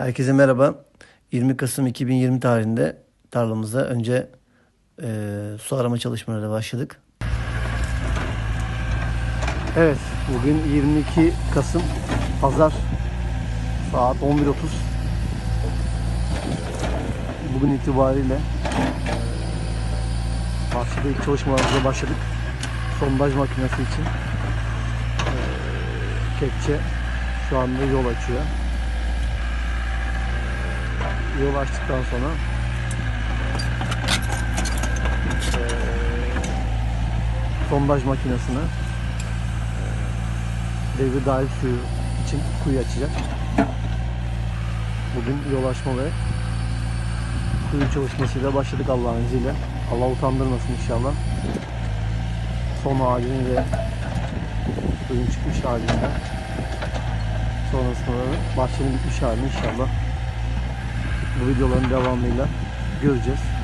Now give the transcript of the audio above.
Herkese merhaba. 20 Kasım 2020 tarihinde tarlamızda önce e, su arama çalışmalarına başladık. Evet, bugün 22 Kasım Pazar saat 11.30. Bugün itibariyle bahçede ilk çalışmalarımıza başladık. Sondaj makinesi için e, kepçe şu anda yol açıyor yol açtıktan sonra sondaj makinesine devir daim suyu için kuyu açacak. Bugün yol açma ve kuyu çalışmasıyla başladık Allah'ın izniyle. Allah utandırmasın inşallah. Son halini ve suyun çıkmış halinde sonrasında da bahçenin bitmiş halini inşallah videoların devamıyla göreceğiz.